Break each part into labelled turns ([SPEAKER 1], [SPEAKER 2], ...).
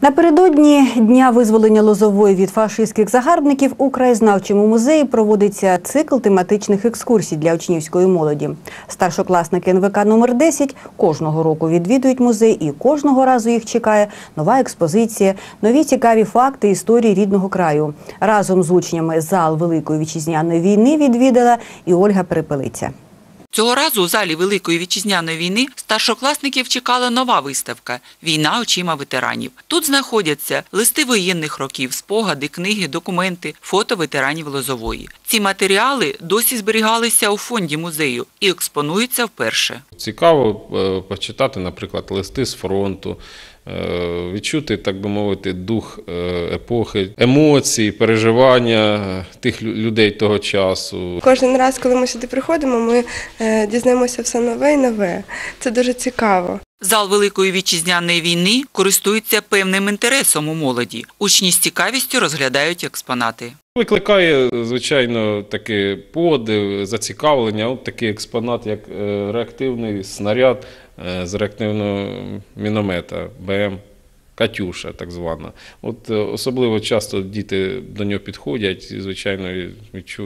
[SPEAKER 1] Напередодні дня визволення Лозової від фашистських загарбників у краєзнавчому музеї проводиться цикл тематичних екскурсій для учнівської молоді. Старшокласники НВК номер 10 кожного року відвідують музей і кожного разу їх чекає нова експозиція, нові цікаві факти історії рідного краю. Разом з учнями зал Великої вітчизняної війни відвідала і Ольга Перепелиця.
[SPEAKER 2] Цього разу у залі Великої вітчизняної війни старшокласників чекала нова виставка «Війна очима ветеранів». Тут знаходяться листи воєнних років, спогади, книги, документи, фото ветеранів Лозової. Ці матеріали досі зберігалися у фонді музею і експонуються вперше.
[SPEAKER 3] Цікаво е, почитати, наприклад, листи з фронту, відчути, так би мовити, дух е, епохи, емоції, переживання тих лю- людей того часу.
[SPEAKER 4] Кожен раз, коли ми сюди приходимо, ми е, дізнаємося все нове і нове. Це дуже цікаво.
[SPEAKER 2] Зал Великої вітчизняної війни користується певним інтересом у молоді. Учні з цікавістю розглядають експонати.
[SPEAKER 3] Викликає, звичайно, таке подив, зацікавлення. От такий експонат, як е, реактивний снаряд е, з реактивного міномета БМ. Катюша, так звана. От е, особливо часто діти до нього підходять, і, звичайно,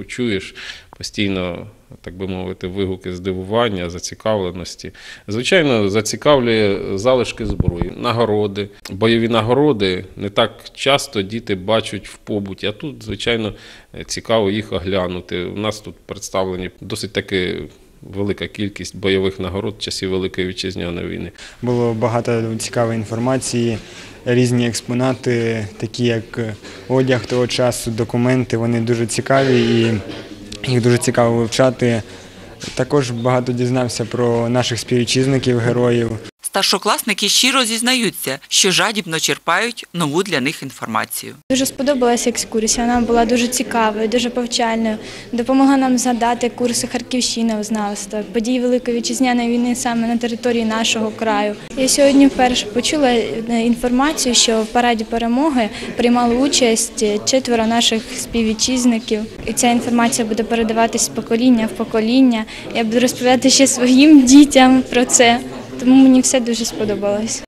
[SPEAKER 3] чуєш постійно, так би мовити, вигуки здивування, зацікавленості. Звичайно, зацікавлює залишки зброї, нагороди, бойові нагороди не так часто діти бачать в побуті, а тут, звичайно, цікаво їх оглянути. У нас тут представлені досить таки велика кількість бойових нагород часів Великої вітчизняної війни.
[SPEAKER 5] Було багато цікавої інформації, різні експонати, такі як одяг того часу, документи. Вони дуже цікаві і їх дуже цікаво вивчати. Також багато дізнався про наших співвітчизників, героїв.
[SPEAKER 2] Старшокласники щиро зізнаються, що жадібно черпають нову для них інформацію.
[SPEAKER 6] Дуже сподобалася екскурсія. Вона була дуже цікавою, дуже повчальною. Допомогла нам згадати курси Харківщина-знавства, події Великої вітчизняної війни саме на території нашого краю. Я сьогодні вперше почула е, інформацію, що в параді перемоги приймали участь четверо наших співвітчизників. І ця інформація буде передаватись з покоління в покоління. Я буду розповідати ще своїм дітям про це. Тому мені все дуже сподобалось.